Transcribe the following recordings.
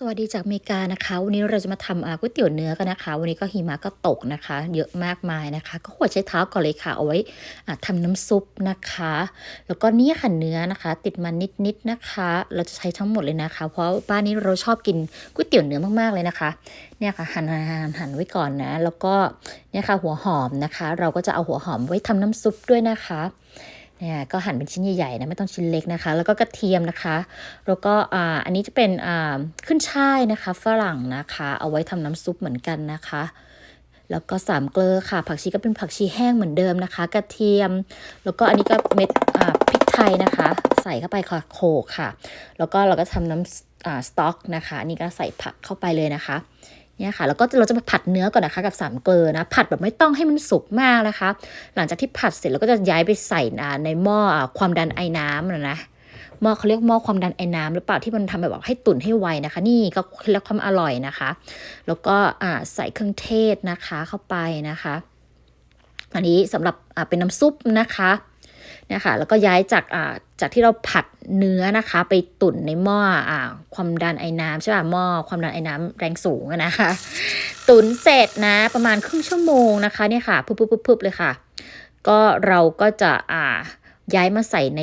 สวัสดีจากอเมริกานะคะ วันนี้เราจะมาทำก๋วยเตี๋ยวเนื้อกันนะคะ วันนี้ก็หิมะก็ตกนะคะ เยอะมากมายนะคะ ก็หัวใช้เท้าก่อนเลยค่ะเอาไว้อ่าทำน้ำซุปนะคะ แล้วก็นี่ค่ะเนื้อนะคะ ติดมันนิดๆนะคะ เราจะใช้ทั้งหมดเลยนะคะ เพราะบ้านนี้เราชอบกินก๋วยเตี๋ยวเนื้อมากๆเลยนะคะ เนี่ยค่ะหั่นหั่นหั่นไว้ก่อนนะ แล้วก็เนี่ยค่ะหัวหอมนะคะ เราก็จะเอาหัวหอมไว้ทำน้ำซุปด้วยนะคะ เนี่ยก็หั่นเป็นชิ้นใหญ่ๆนะไม่ต้องชิ้นเล็กนะคะ แล้วก็กระเทียมนะคะ แล้วก็อ่าอันนี้จะเป็นอ่าขึ้นช่ายนะคะ ฝรั่งนะคะ เอาไว้ทำน้ำซุปเหมือนกันนะคะ แล้วก็สามเกลือค่ะ ผักชีก็เป็นผักชีแห้งเหมือนเดิมนะคะ กระเทียม แล้วก็อันนี้ก็เม็ดอ่าพริกไทยนะคะ ใส่เข้าไปค่ะโขกค่ะ แล้วก็เราก็ทำน้ำอ่าสต๊อกนะคะอันนี้ก็ใส่ผักเข้าไปเลยนะคะ เนี่ยค่ะแล้วก็เราจะมาผัดเนื้อก่อนนะคะกับสามเกลือนะผัดแบบไม่ต้องให้มันสุกมากนะคะ หลังจากที่ผัดเสร็จเราก็จะย้ายไปใส่ในหม้อความดันไอ้น้ำนะนะหม้อเขาเรียกหม้อความดันไอ้น้ำหรือเปล่าที่มันทำแบบให้ตุ๋นให้ไวนะคะ นี่ก็เคล็ดลับความอร่อยนะคะ แล้วก็ใส่เครื่องเทศนะคะเข้าไปนะคะ อันนี้สำหรับเป็นน้ำซุปนะคะ เนี่ยค่ะแล้วก็ย้ายจากอ่าจากที่เราผัดเนื้อนะคะ ไปตุ๋นในหม้ออ่าความดันไอ้น้ำใช่ป่ะหม้อความดันไอ้น้ำแรงสูงอะนะคะ ตุ๋นเสร็จนะประมาณครึ่งชั่วโมงนะคะเนี่ยค่ะพึบๆๆเลยค่ะ ก็เราก็จะอ่าย้ายมาใส่ใน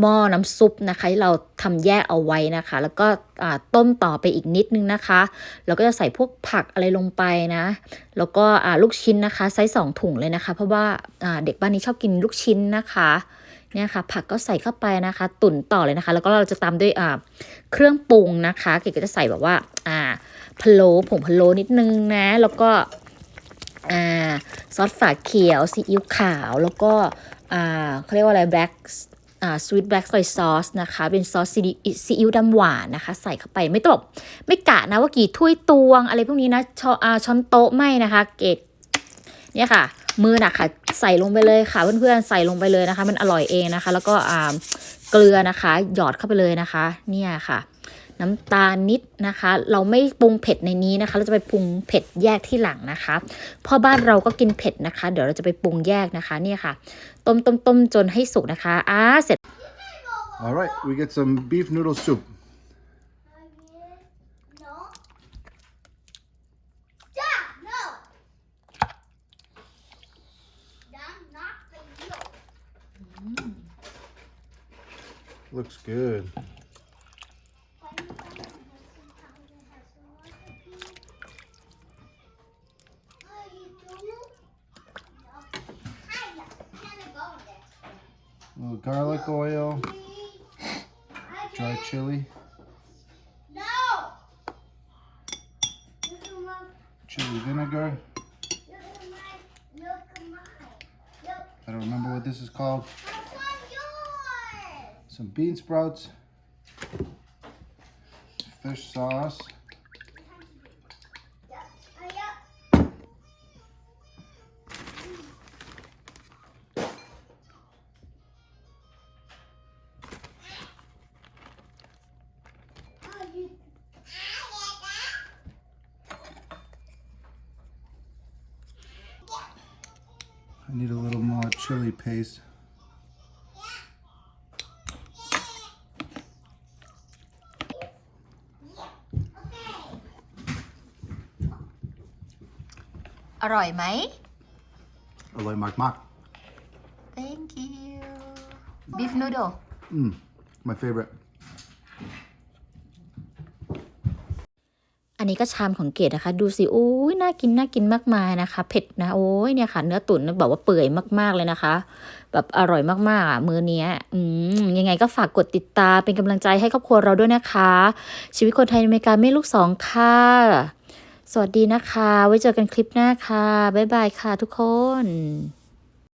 หม้อน้ำซุปนะคะที่เราทำแยกเอาไว้นะคะ แล้วก็ต้มต่อไปอีกนิดนึงนะคะเราก็จะใส่พวกผักอะไรลงไปนะ แล้วก็ลูกชิ้นนะคะไซส์สองถุงเลยนะคะ เพราะว่าเด็กบ้านนี้ชอบกินลูกชิ้นนะคะเนี่ยค่ะผักก็ใส่เข้าไปนะคะ ตุ๋นต่อเลยนะคะ แล้วก็เราจะตามด้วยเครื่องปรุงนะคะเก๋ก็จะใส่แบบว่าพะโล้ผงพะโล้นิดนึงนะ แล้วก็ซอสฝาเขียวซีอิ๊วขาวแล้วก็เขาเรียกว่าอะไรแบล็ black อ่า sweet black soy sauce นะคะ เป็นซอสซีอิ๊วซีอิ๊วดำหวานนะคะ ใส่เข้าไปไม่ตบไม่กะนะว่ากี่ถ้วยตวง อะไรพวกนี้นะชออ่าช้อนโต๊ะไม่นะคะ เกตเนี่ยค่ะ มือหนักค่ะ ใส่ลงไปเลยค่ะ เพื่อนๆ ใส่ลงไปเลยนะคะ มันอร่อยเองนะคะ แล้วก็อ่าเกลือนะคะ หยอดเข้าไปเลยนะคะ เนี่ยค่ะ น้ำตาลนิดนะคะ เราไม่ปรุงเผ็ดในนี้นะคะ เราจะไปปรุงเผ็ดแยกที่หลังนะคะพ่อบ้านเราก็กินเผ็ดนะคะ เดี๋ยวเราจะไปปรุงแยกนะคะ เนี่ยค่ะ ต้มต้มต้มจนให้สุกนะคะอ่าเสร็จ All right, we get some beef noodle soup. Looks good. A little garlic oil dry chili. No. Chili vinegar. I don't remember what this is called. Some bean sprouts. Fish sauce. I need a little more chili paste. Arroy mai? Aloy mark. Thank you. Beef noodle. Mm, my favorite. อันนี้ก็ชามของเกดนะคะ ดูสิโอ้ยน่ากินน่ากินมากมายนะคะ เผ็ดนะโอ้ยเนี่ยค่ะ เนื้อตุ๋นแบบว่าเปื่อยมากๆเลยนะคะ แบบอร่อยมากๆอะมือเนี้ยอืมยังไงก็ฝากกดติดตามเป็นกำลังใจให้ครอบครัวเราด้วยนะคะ ชีวิตคนไทยในอเมริกาไม่ลูกสองค่ะสวัสดีนะคะ ไว้เจอกันคลิปหน้าค่ะบ๊ายบายค่ะทุกคน